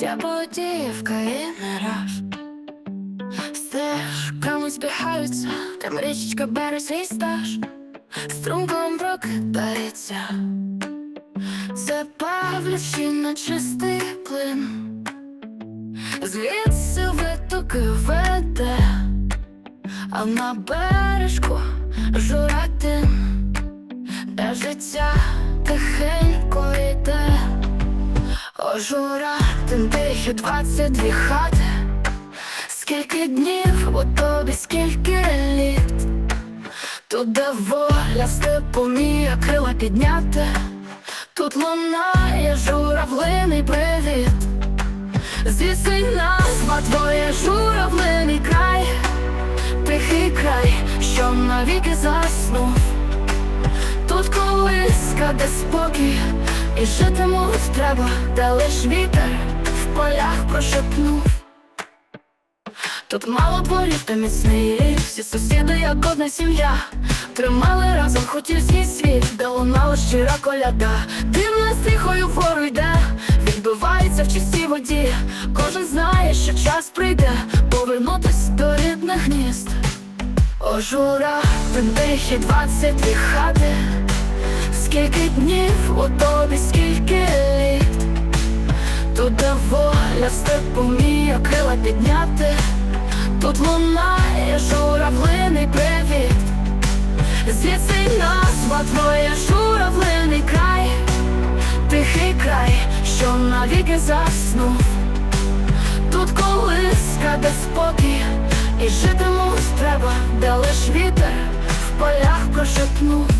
життя подіївка і мираж Стежками збігаються, там річечка бере свій стаж, струмком прокидається, запавлячи на чистий плин, звідси витоки веде, а на бережку журатин, де життя тихенько йде. Ожура, тихі двадцять дві хати. Скільки днів у тобі, скільки літ. Тут де воля степу вміє крила підняти. Тут лунає журавлиний привіт. Звідси назва твоє журавлиний край. Тихий край, що навіки заснув. Тут колиска, де спокій, і житимуть треба, де лиш вітер полях прошепнув. Тут мало дворів та міцний всі сусіди, як одна сім'я. Тримали разом хотівський світ, де лунала щира коляда. Дивна з тихою вгору йде, відбивається в чистій воді. Кожен знає, що час прийде, повернутись до рідних гнізд. Ожура, тихі двадцять дві хати Скільки днів у тобі, скільки літ Тут воля степу вміє крила підняти. Тут лунає журавлиний привіт. Звідси назва твоя журавлиний край. Тихий край, що навіки заснув. Тут колиска, де спокій, і житимуть треба, де лиш вітер в полях прошепнув.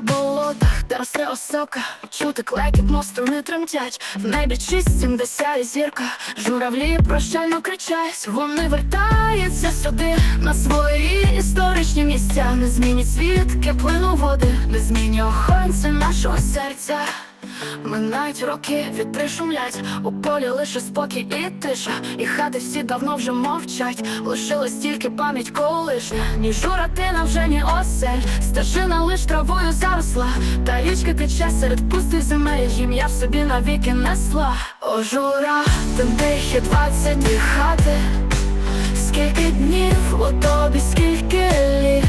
На болотах, та росте осока, чути клекіт, мосту не тремтять. В небі чисть сімдесят зірка, журавлі прощально кричать. Вони вертаються сюди на свої історичні місця. Не змінять світ, плину води, не змінює охоронці нашого серця. Минають роки, вітри шумлять, у полі лише спокій і тиша, і хати всі давно вже мовчать, лишилась тільки пам'ять колишня, ні журатина вже ні осель, стежина лиш травою заросла, та річка тече серед пустих земель, ім'я в собі навіки несла. О, жура, тим тихі двадцять дві хати, скільки днів у тобі, скільки літ,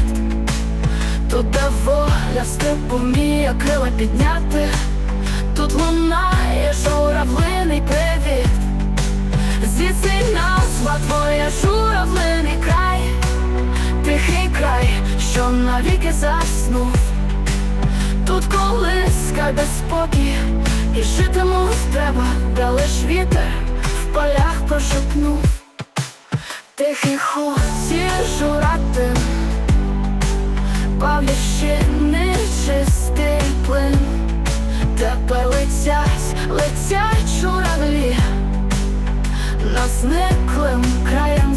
тут де воля степу вміє крила підняти. Тут лунає журавлиний привіт. Звідси назва твоя журавлиний край. Тихий край, що навіки заснув. Тут колиска, де спокій, і житимуть треба, де лиш вітер в полях прошепнув. Тихий ході журатин Павлівщини чистий плин. Тепер летять, журавлі, нас На краєм краям